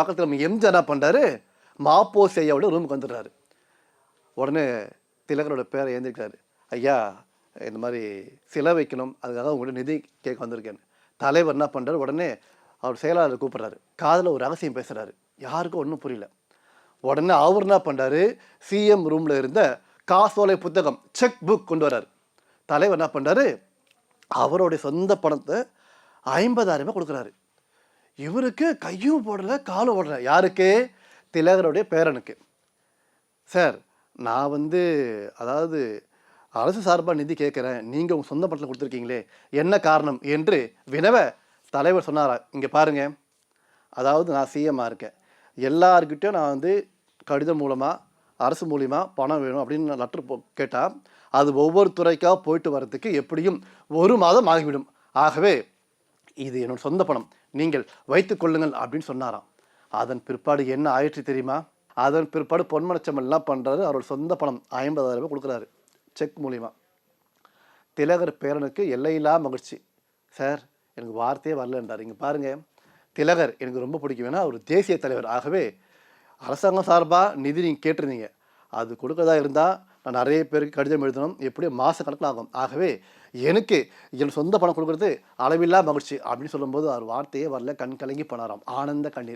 பக்கத்தில் நம்ம எம்ஜிஆர் என்ன பண்ணுறாரு மாப்போ செய்யாவோட ரூமுக்கு வந்துடுறாரு. உடனே திலகரோட பேரை எழுந்திருக்கிறாரு. ஐயா இந்த மாதிரி சிலை வைக்கணும். அதுக்காக உங்கள்கிட்ட நிதி கேட்க வந்திருக்கேன் தலைவர் என்ன பண்ணுறாரு உடனே அவர் செயலாளர் கூப்பிட்றாரு. காதில் ஒரு ரகசியம் பேசுகிறாரு யாருக்கும் ஒன்றும் புரியல. உடனே அவர் என்ன பண்ணுறாரு சிஎம் ரூமில் இருந்த காசோலை புத்தகம் செக் புக் கொண்டு வர்றாரு. தலைவர் என்ன பண்ணுறாரு அவருடைய சொந்த பணத்தை ஐம்பதாயிரம் ரூபாய் கொடுக்குறாரு. இவருக்கு கையும் போடல காலும் போடல. யாருக்கு? திலகருடைய பேரனுக்கு. சார் நான் வந்து அதாவது அரசு சார்பாக நிதி கேட்குறேன். நீங்கள் உங்கள் சொந்த பட்டில் கொடுத்துருக்கீங்களே என்ன காரணம் என்று வினவ தலைவர் சொன்னாரா? இங்கே பாருங்கள் அதாவது நான் சிஎம்மாக இருக்கேன். எல்லாருக்கிட்டையும் நான் வந்து கடிதம் மூலமாக அரசு மூலியமா பணம் வேணும் அப்படின்னு லெட்டர் போ கேட்டால் அது ஒவ்வொரு துறைக்காக போயிட்டு வர்றதுக்கு எப்படியும் ஒரு மாதம் ஆகிவிடும். ஆகவே இது என்னோட சொந்த பணம். நீங்கள் வைத்துக் கொள்ளுங்கள் அப்படின்னு சொன்னாராம். அதன் பிற்பாடு என்ன ஆயிற்று தெரியுமா? அதன் பிற்பாடு பொன்மனச்சம் எல்லாம் பண்ணுறாரு அவரோட சொந்த பணம் ஐம்பதாயிரம் ரூபாய் கொடுக்குறாரு. செக் மூலிமா திலகர் பேரனுக்கு எல்லையில்லா மகிழ்ச்சி. சார் எனக்கு வார்த்தையே வரலன்றார் இங்கே பாருங்கள் திலகர் எனக்கு ரொம்ப பிடிக்கும். ஏன்னா அவர் தேசிய தலைவர். ஆகவே அரசாங்கம் சார்பாக நிதி நீங்கள் கேட்டிருந்தீங்க. அது கொடுக்கறதா இருந்தால் நான் நிறைய பேருக்கு கடிதம் எழுதணும். எப்படியும் மாத கணக்கில் ஆகும் ஆகவே எனக்கு என் சொந்த பணம் கொடுக்குறது அளவில்லா மகிழ்ச்சி அப்படின்னு சொல்லும்போது அவர் வார்த்தையே வரல. கண் கலங்கி போனாராம். ஆனந்த கண்ணீர்.